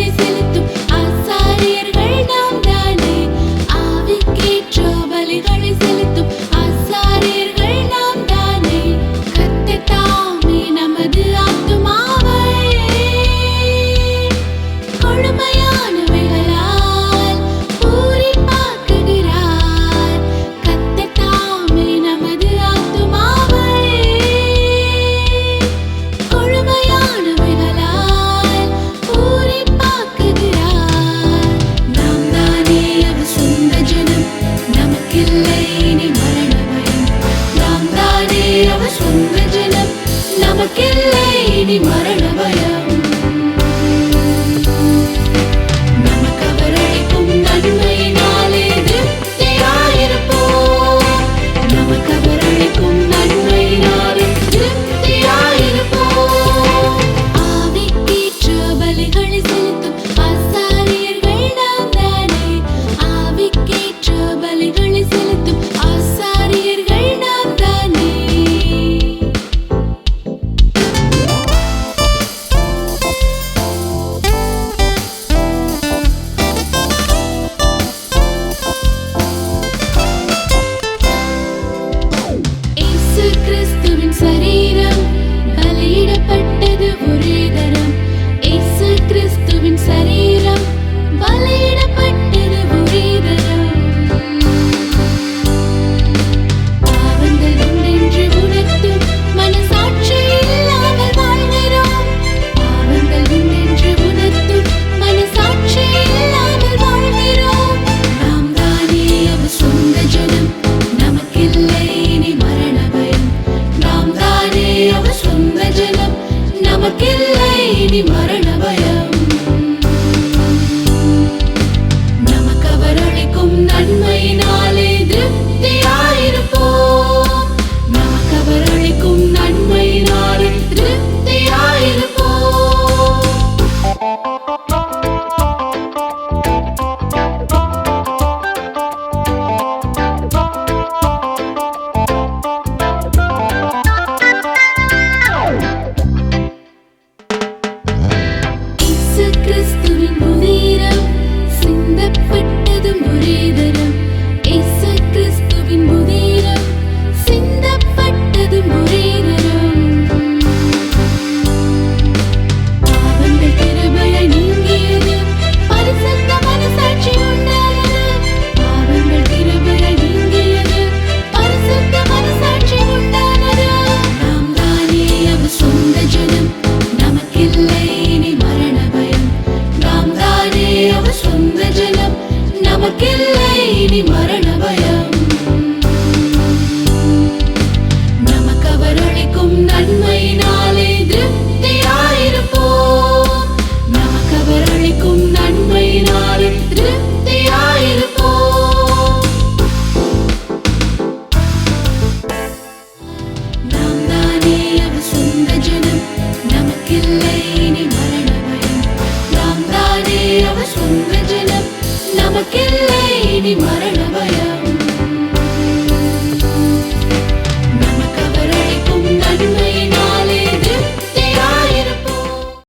beni silittim சொந்த ஜனம் நமக்கில்லை இனி மரண பயம். நன்மையினாலே திருப்தியாயிருப்போம். சரீ மரண அவ சொன்ன ஜனம் நமக்கில்லை இனி மரண பயம்.